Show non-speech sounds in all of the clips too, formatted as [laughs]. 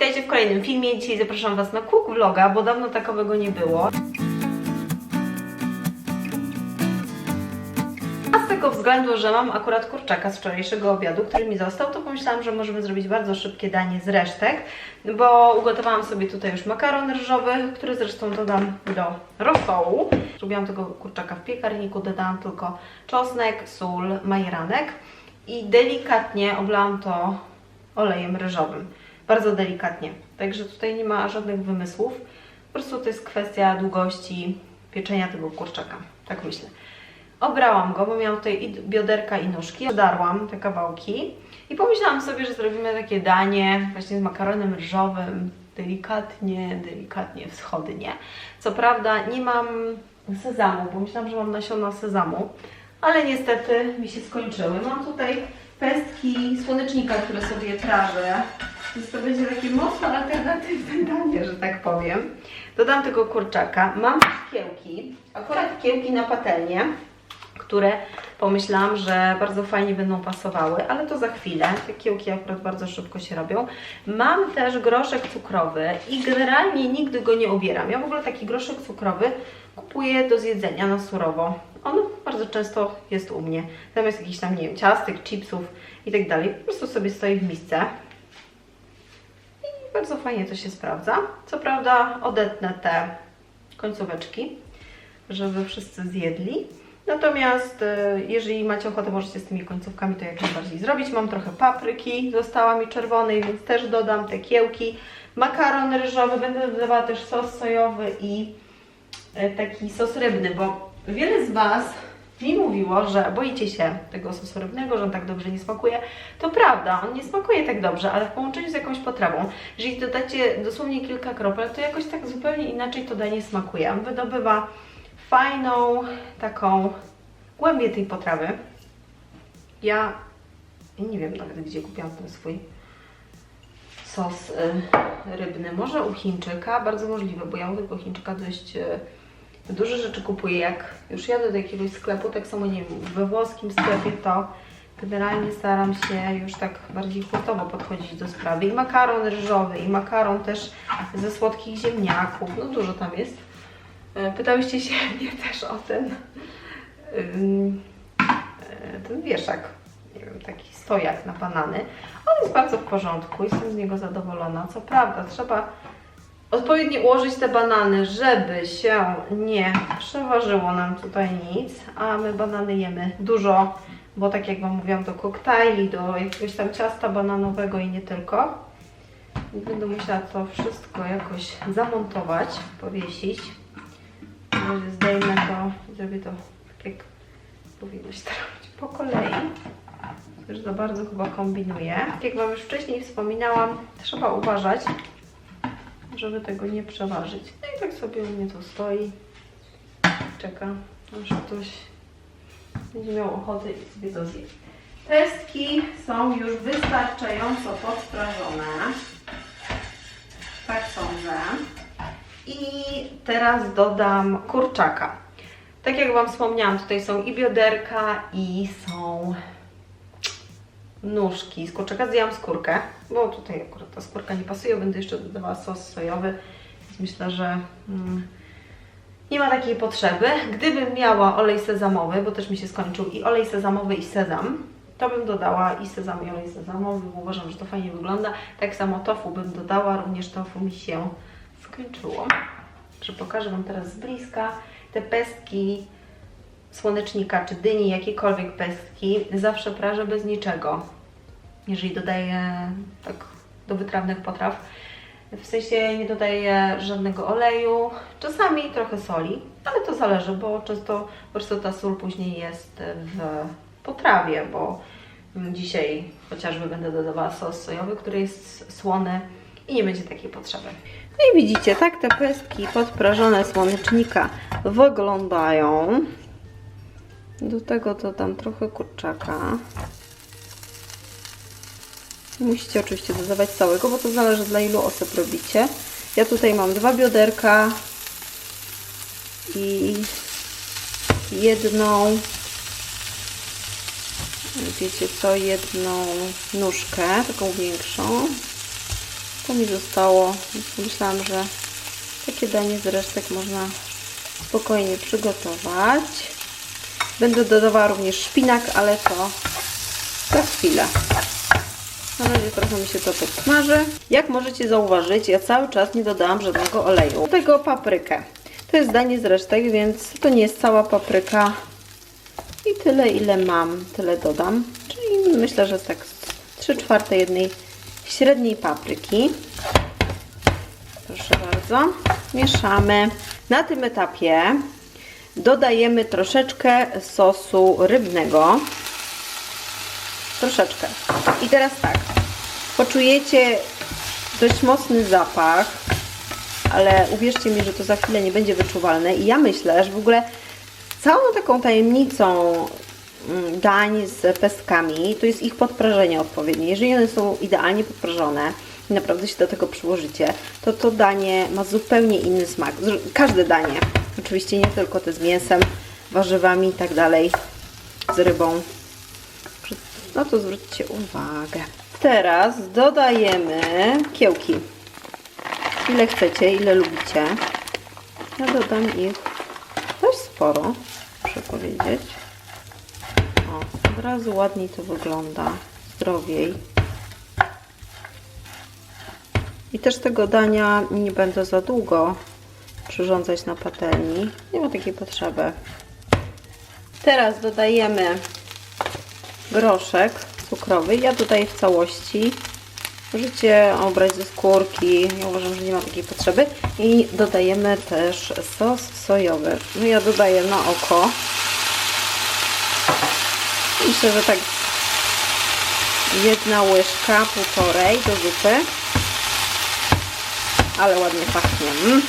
witajcie w kolejnym filmie. Dzisiaj zapraszam Was na cook vloga, bo dawno takowego nie było. A z tego względu, że mam akurat kurczaka z wczorajszego obiadu, który mi został, to pomyślałam, że możemy zrobić bardzo szybkie danie z resztek, bo ugotowałam sobie tutaj już makaron ryżowy, który zresztą dodam do rosołu. Zrobiłam tego kurczaka w piekarniku, dodałam tylko czosnek, sól, majeranek i delikatnie oblałam to olejem ryżowym. Bardzo delikatnie. Także tutaj nie ma żadnych wymysłów. Po prostu to jest kwestia długości pieczenia tego kurczaka. Tak myślę. Obrałam go, bo miałam tutaj i bioderka i nóżki. Darłam te kawałki i pomyślałam sobie, że zrobimy takie danie właśnie z makaronem ryżowym. Delikatnie, delikatnie wschodnie. Co prawda nie mam sezamu, bo myślałam, że mam nasiona sezamu, ale niestety mi się skończyły. Mam tutaj pestki słonecznika, które sobie prażę. Więc to będzie takie mocno alternatywne danie, że tak powiem. Dodam tego kurczaka. Mam kiełki, akurat kiełki na patelnię, które pomyślałam, że bardzo fajnie będą pasowały, ale to za chwilę. Te kiełki akurat bardzo szybko się robią. Mam też groszek cukrowy i generalnie nigdy go nie obieram. Ja w ogóle taki groszek cukrowy kupuję do zjedzenia na surowo. On bardzo często jest u mnie. Zamiast jakichś tam, nie wiem, ciastek, chipsów i tak dalej. Po prostu sobie stoi w misce. Bardzo fajnie to się sprawdza. Co prawda odetnę te końcóweczki, żeby wszyscy zjedli. Natomiast e, jeżeli macie ochotę, możecie z tymi końcówkami to jak najbardziej zrobić. Mam trochę papryki, została mi czerwonej, więc też dodam te kiełki. Makaron ryżowy, będę dodawała też sos sojowy i e, taki sos rybny, bo wiele z Was mi mówiło, że boicie się tego sosu rybnego, że on tak dobrze nie smakuje. To prawda, on nie smakuje tak dobrze, ale w połączeniu z jakąś potrawą, jeżeli dodacie dosłownie kilka kropel, to jakoś tak zupełnie inaczej to danie smakuje. On wydobywa fajną taką głębię tej potrawy. Ja nie wiem nawet gdzie kupiłam ten swój sos y, rybny. Może u Chińczyka, bardzo możliwe, bo ja u tego Chińczyka dość duże rzeczy kupuję. Jak już jadę do jakiegoś sklepu, tak samo nie wiem, we włoskim sklepie, to generalnie staram się już tak bardziej hurtowo podchodzić do sprawy. I makaron ryżowy, i makaron też ze słodkich ziemniaków, no dużo tam jest. E, Pytałyście się [laughs] mnie też o ten, e, ten wieszak, nie wiem, taki stojak na banany. On jest bardzo w porządku, jestem z niego zadowolona. Co prawda, trzeba odpowiednio ułożyć te banany, żeby się nie przeważyło nam tutaj nic, a my banany jemy dużo, bo tak jak Wam mówiłam, do koktajli, do jakiegoś tam ciasta bananowego i nie tylko. Będę musiała to wszystko jakoś zamontować, powiesić. Może zdejmę to zrobię to tak jak powinno się to robić po kolei. Już za bardzo chyba kombinuję. Tak Jak Wam już wcześniej wspominałam, trzeba uważać, żeby tego nie przeważyć. No i tak sobie u mnie to stoi. Czeka, aż ktoś będzie miał ochotę i sobie to zje. Pestki są już wystarczająco podprażone. Tak sądzę. I teraz dodam kurczaka. Tak jak Wam wspomniałam, tutaj są i bioderka, i są nóżki z kurczaka. Zdjęłam skórkę, bo tutaj akurat ta skórka nie pasuje. Będę jeszcze dodawała sos sojowy, więc myślę, że mm, nie ma takiej potrzeby. Gdybym miała olej sezamowy, bo też mi się skończył i olej sezamowy i sezam, to bym dodała i sezam i olej sezamowy, bo uważam, że to fajnie wygląda. Tak samo tofu bym dodała, również tofu mi się skończyło. Że pokażę Wam teraz z bliska te pestki słonecznika czy dyni, jakiekolwiek pestki, zawsze prażę bez niczego. Jeżeli dodaję tak do wytrawnych potraw. W sensie nie dodaję żadnego oleju, czasami trochę soli, ale to zależy, bo często po prostu ta sól później jest w potrawie, bo dzisiaj chociażby będę dodawała sos sojowy, który jest słony i nie będzie takiej potrzeby. No i widzicie, tak te pestki podprażone słonecznika wyglądają. Do tego dodam trochę kurczaka. Musicie oczywiście dodawać całego, bo to zależy dla ilu osób robicie. Ja tutaj mam dwa bioderka i jedną, wiecie co, jedną nóżkę, taką większą. to mi zostało. Myślałam, że takie danie z resztek można spokojnie przygotować. Będę dodawała również szpinak, ale to za chwilę. Na razie trochę mi się to podsmaży. Jak możecie zauważyć, ja cały czas nie dodałam żadnego oleju. Do tego paprykę. To jest danie z resztek, więc to nie jest cała papryka. I tyle, ile mam, tyle dodam. Czyli myślę, że tak 3 czwarte jednej średniej papryki. Proszę bardzo. Mieszamy. Na tym etapie dodajemy troszeczkę sosu rybnego. Troszeczkę. I teraz tak. Poczujecie dość mocny zapach, ale uwierzcie mi, że to za chwilę nie będzie wyczuwalne. I ja myślę, że w ogóle całą taką tajemnicą mm, dań z pestkami to jest ich podprażenie odpowiednie. Jeżeli one są idealnie podprażone naprawdę się do tego przyłożycie, to to danie ma zupełnie inny smak. Każde danie, oczywiście nie tylko te z mięsem, warzywami i tak dalej, z rybą. No to zwróćcie uwagę. Teraz dodajemy kiełki. Ile chcecie, ile lubicie. Ja dodam ich dość sporo, muszę powiedzieć. O, od razu ładniej to wygląda, zdrowiej. I też tego dania nie będę za długo przyrządzać na patelni. Nie ma takiej potrzeby. Teraz dodajemy groszek cukrowy. Ja dodaję w całości. Możecie obrać ze skórki. Ja uważam, że nie ma takiej potrzeby. I dodajemy też sos sojowy. No ja dodaję na oko. Myślę, że tak jedna łyżka, półtorej do zupy. Ale ładnie pachnie. Mm.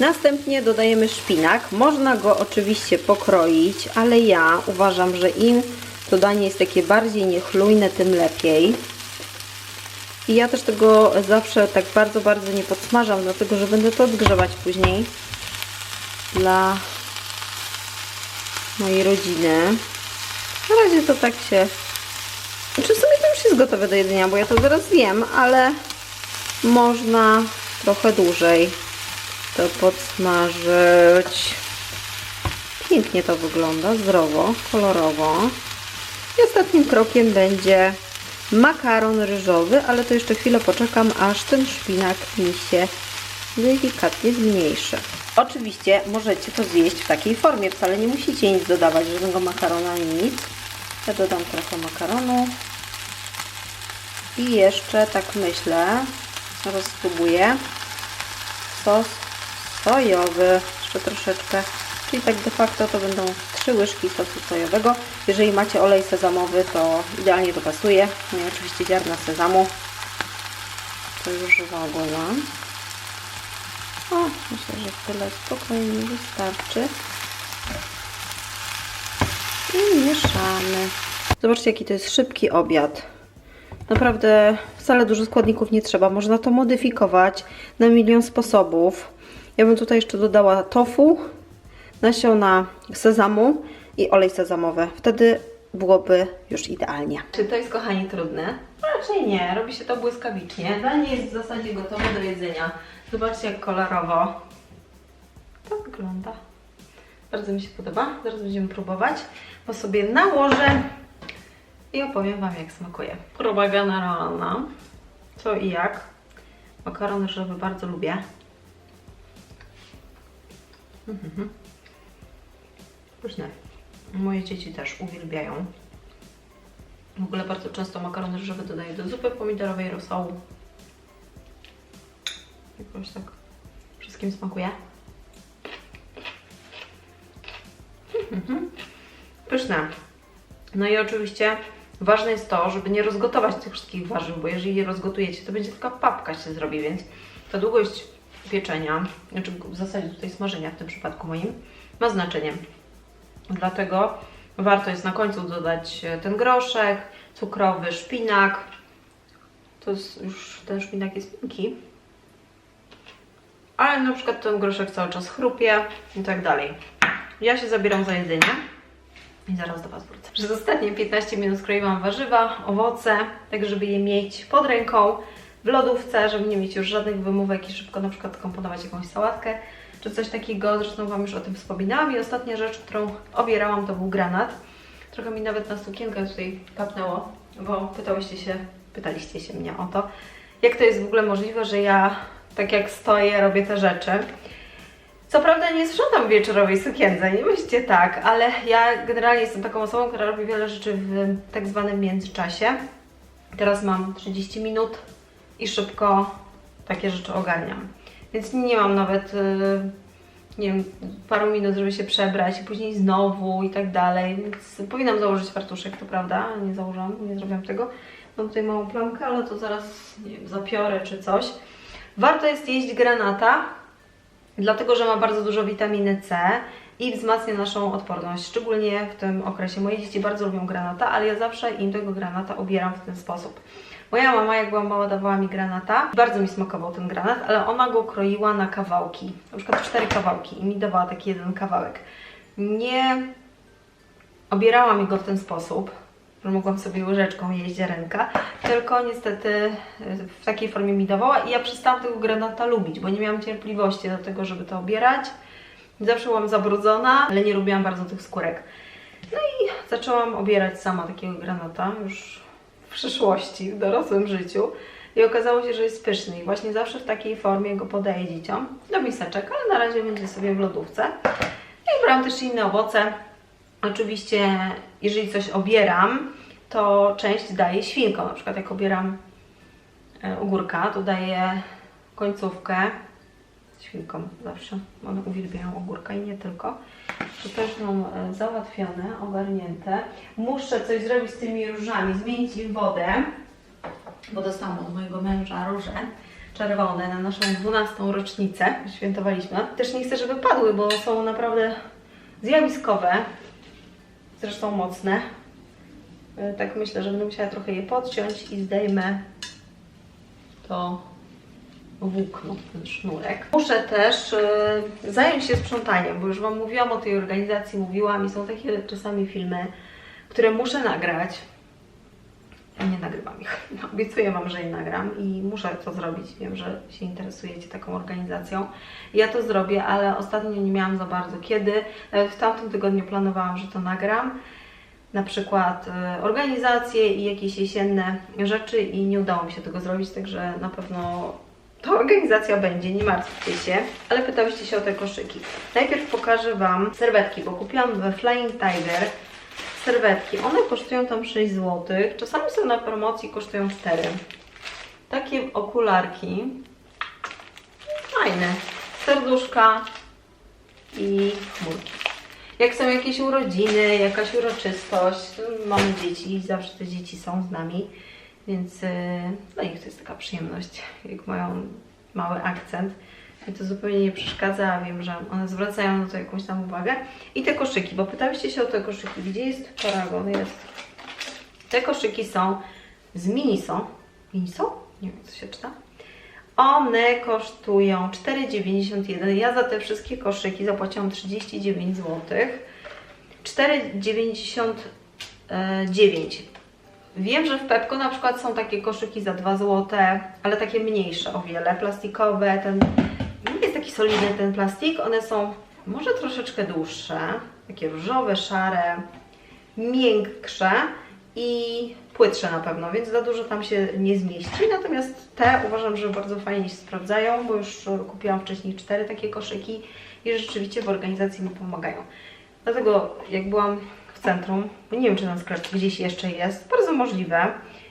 Następnie dodajemy szpinak. Można go oczywiście pokroić, ale ja uważam, że im to danie jest takie bardziej niechlujne, tym lepiej. I ja też tego zawsze tak bardzo, bardzo nie podsmażam, dlatego że będę to odgrzewać później dla mojej rodziny. Na razie to tak się... Znaczy w sumie to już jest gotowe do jedzenia, bo ja to zaraz wiem, ale można trochę dłużej to podsmażyć. Pięknie to wygląda, zdrowo, kolorowo. I ostatnim krokiem będzie makaron ryżowy, ale to jeszcze chwilę poczekam, aż ten szpinak mi się delikatnie zmniejszy. Oczywiście możecie to zjeść w takiej formie, wcale nie musicie nic dodawać, żadnego makarona, nic. Ja dodam trochę makaronu. I jeszcze, tak myślę, zaraz spróbuję, sos sojowy, jeszcze troszeczkę, czyli tak de facto to będą 3 łyżki sosu sojowego. Jeżeli macie olej sezamowy, to idealnie to pasuje. No i oczywiście ziarna sezamu. To już w ogóle. O, myślę, że tyle spokojnie wystarczy. I mieszamy. Zobaczcie, jaki to jest szybki obiad. Naprawdę wcale dużo składników nie trzeba. Można to modyfikować na milion sposobów. Ja bym tutaj jeszcze dodała tofu, nasiona sezamu i olej sezamowy. Wtedy byłoby już idealnie. Czy to jest, kochani, trudne? Raczej nie. Robi się to błyskawicznie. Danie jest w zasadzie gotowe do jedzenia. Zobaczcie, jak kolorowo to wygląda. Bardzo mi się podoba. Zaraz będziemy próbować, bo sobie nałożę i opowiem Wam, jak smakuje. Próba generalna. Co i jak. Makaron ryżowy bardzo lubię. Pyszne. Moje dzieci też uwielbiają. W ogóle bardzo często makaron ryżowy dodaję do zupy pomidorowej, rosołu. Jakoś tak wszystkim smakuje. Pyszne. No i oczywiście ważne jest to, żeby nie rozgotować tych wszystkich warzyw, bo jeżeli je rozgotujecie, to będzie taka papka się zrobi, więc ta długość pieczenia, znaczy w zasadzie tutaj smażenia w tym przypadku moim, ma znaczenie. Dlatego warto jest na końcu dodać e, ten groszek, cukrowy szpinak. To jest już ten szpinak jest miękki. Ale na przykład ten groszek cały czas chrupie i tak dalej. Ja się zabieram za jedzenie. I zaraz do Was wrócę. Przez ostatnie 15 minut skroiłam warzywa, owoce, tak żeby je mieć pod ręką w lodówce, żeby nie mieć już żadnych wymówek i szybko na przykład komponować jakąś sałatkę czy coś takiego. Zresztą Wam już o tym wspominałam. I ostatnia rzecz, którą obierałam, to był granat. Trochę mi nawet na sukienkę tutaj kapnęło, bo pytałyście się, pytaliście się mnie o to, jak to jest w ogóle możliwe, że ja tak jak stoję, robię te rzeczy. Co prawda nie sprzątam wieczorowej sukience, nie myślcie tak, ale ja generalnie jestem taką osobą, która robi wiele rzeczy w tak zwanym międzyczasie. Teraz mam 30 minut i szybko takie rzeczy ogarniam. Więc nie mam nawet, yy, nie wiem, paru minut, żeby się przebrać i później znowu i tak dalej. Więc powinnam założyć fartuszek, to prawda, nie założyłam, nie zrobiłam tego. Mam tutaj małą plamkę, ale to zaraz, nie wiem, zapiorę czy coś. Warto jest jeść granata, dlatego że ma bardzo dużo witaminy C i wzmacnia naszą odporność, szczególnie w tym okresie. Moje dzieci bardzo lubią granata, ale ja zawsze im tego granata obieram w ten sposób. Moja mama, jak była mała, dawała mi granata. Bardzo mi smakował ten granat, ale ona go kroiła na kawałki, na przykład cztery kawałki i mi dawała taki jeden kawałek. Nie obierała mi go w ten sposób, że mogłam sobie łyżeczką jeść ziarenka, tylko niestety y, w takiej formie mi dawała i ja przestałam tego granata lubić, bo nie miałam cierpliwości do tego, żeby to obierać. Zawsze byłam zabrudzona, ale nie lubiłam bardzo tych skórek. No i zaczęłam obierać sama takiego granata już w przyszłości, w dorosłym życiu. I okazało się, że jest pyszny i właśnie zawsze w takiej formie go podaję dzieciom do miseczek, ale na razie będzie sobie w lodówce. No i brałam też inne owoce. Oczywiście, jeżeli coś obieram, to część daję świnkom. Na przykład jak obieram e, ogórka, to daję końcówkę świnkom zawsze. One uwielbiają ogórka i nie tylko. To też mam e, załatwione, ogarnięte. Muszę coś zrobić z tymi różami, zmienić im wodę, bo dostałam od mojego męża róże czerwone na naszą 12 rocznicę. Świętowaliśmy. Też nie chcę, żeby padły, bo są naprawdę zjawiskowe. Zresztą mocne. E, Tak myślę, że będę musiała trochę je podciąć i zdejmę to włókno, ten sznurek. Muszę też y, zająć się sprzątaniem, bo już Wam mówiłam o tej organizacji, mówiłam i są takie czasami filmy, które muszę nagrać. Nie nagrywam ich. [laughs] Obiecuję Wam, że je nagram i muszę to zrobić. Wiem, że się interesujecie taką organizacją. Ja to zrobię, ale ostatnio nie miałam za bardzo kiedy. Nawet w tamtym tygodniu planowałam, że to nagram. Na przykład y, organizacje i jakieś jesienne rzeczy i nie udało mi się tego zrobić, także na pewno to organizacja będzie, nie martwcie się. Ale pytałyście się o te koszyki. Najpierw pokażę Wam serwetki, bo kupiłam we Flying Tiger serwetki. One kosztują tam 6 zł. Czasami są na promocji, kosztują 4. Takie okularki. Fajne. Serduszka i chmurki. Jak są jakieś urodziny, jakaś uroczystość, to mamy dzieci zawsze te dzieci są z nami, więc dla nich to jest taka przyjemność, jak mają mały akcent. Mi to zupełnie nie przeszkadza, wiem, że one zwracają na to jakąś tam uwagę. I te koszyki, bo pytałyście się o te koszyki. Gdzie jest paragon? Jest. Te koszyki są z Miniso. Miniso? Nie wiem, co się czyta. One kosztują 4,91. Ja za te wszystkie koszyki zapłaciłam 39 zł. 4,99. Wiem, że w Pepko na przykład są takie koszyki za 2 zł, ale takie mniejsze o wiele, plastikowe. Ten nie jest taki solidny ten plastik. One są może troszeczkę dłuższe, takie różowe, szare, miększe i płytsze na pewno, więc za dużo tam się nie zmieści. Natomiast te uważam, że bardzo fajnie się sprawdzają, bo już kupiłam wcześniej cztery takie koszyki i rzeczywiście w organizacji mi pomagają. Dlatego jak byłam centrum, nie wiem czy ten sklep gdzieś jeszcze jest, bardzo możliwe,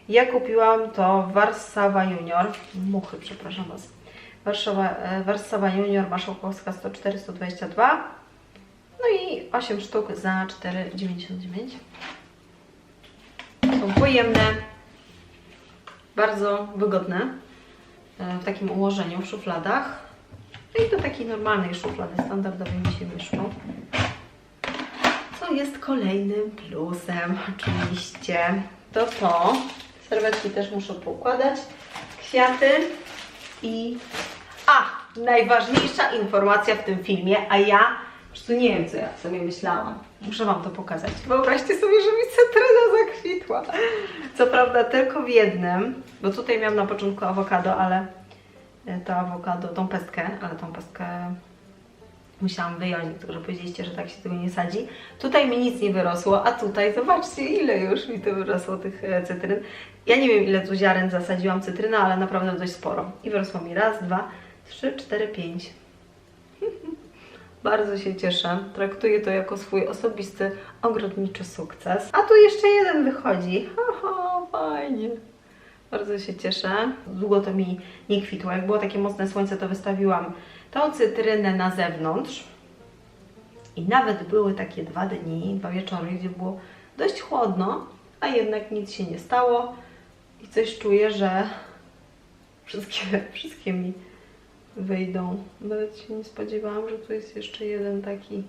ja kupiłam to Warszawa Junior, muchy, przepraszam Was, Warszawa, e, Warszawa Junior Marszałkowska 104-122, no i 8 sztuk za 4,99 są pojemne, bardzo wygodne. E, w takim ułożeniu w szufladach. No i do takiej normalnej szuflady standardowej mi się mieszczą. Jest kolejnym plusem oczywiście, to to. Serwetki też muszę poukładać. Kwiaty i... A! Najważniejsza informacja w tym filmie, a ja prostu nie wiem, co ja sobie myślałam. Muszę Wam to pokazać. Wyobraźcie sobie, że mi cytryna zakwitła. Co prawda tylko w jednym, bo tutaj miałam na początku awokado, ale e, to awokado, tą pestkę, ale tą pestkę musiałam wyjąć, dlatego że powiedzieliście, że tak się tego nie sadzi. Tutaj mi nic nie wyrosło, a tutaj zobaczcie ile już mi to wyrosło tych e, cytryn. Ja nie wiem ile tu ziaren zasadziłam cytryny, ale naprawdę dość sporo. I wyrosło mi raz, dwa, trzy, cztery, pięć. [laughs] Bardzo się cieszę. Traktuję to jako swój osobisty, ogrodniczy sukces. A tu jeszcze jeden wychodzi. Haha, fajnie. Bardzo się cieszę. Długo to mi nie kwitło. Jak było takie mocne słońce, to wystawiłam tą cytrynę na zewnątrz. I nawet były takie dwa dni, dwa wieczory, gdzie było dość chłodno, a jednak nic się nie stało. I coś czuję, że wszystkie, [laughs] wszystkie mi wyjdą. Nawet się nie spodziewałam, że tu jest jeszcze jeden taki.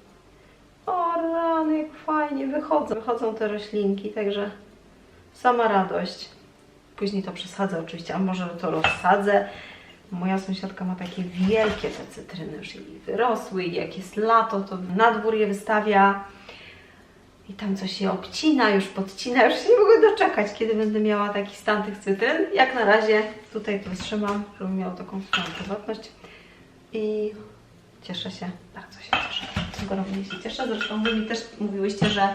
O rany, jak fajnie wychodzą. Wychodzą te roślinki, także sama radość. Później to przesadzę oczywiście, a może to rozsadzę. Moja sąsiadka ma takie wielkie te cytryny, już jej wyrosły i jak jest lato, to na dwór je wystawia. I tam coś się obcina, już podcina, już się nie mogę doczekać, kiedy będę miała taki stan tych cytryn. Jak na razie tutaj to trzymam, żeby miał taką swoją prywatność. I cieszę się, bardzo się cieszę. Ogromnie się cieszę. Zresztą Wy mi też mówiłyście, że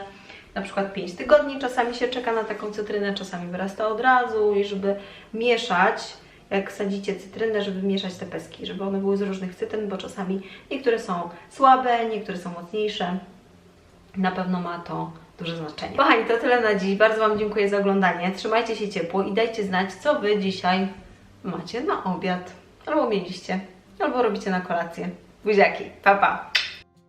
na przykład 5 tygodni czasami się czeka na taką cytrynę, czasami wyrasta od razu i żeby mieszać, jak sadzicie cytrynę, żeby mieszać te peski, żeby one były z różnych cytryn, bo czasami niektóre są słabe, niektóre są mocniejsze. Na pewno ma to duże znaczenie. Kochani, to tyle na dziś. Bardzo Wam dziękuję za oglądanie. Trzymajcie się ciepło i dajcie znać, co Wy dzisiaj macie na obiad. Albo mieliście, albo robicie na kolację. Buziaki, pa pa!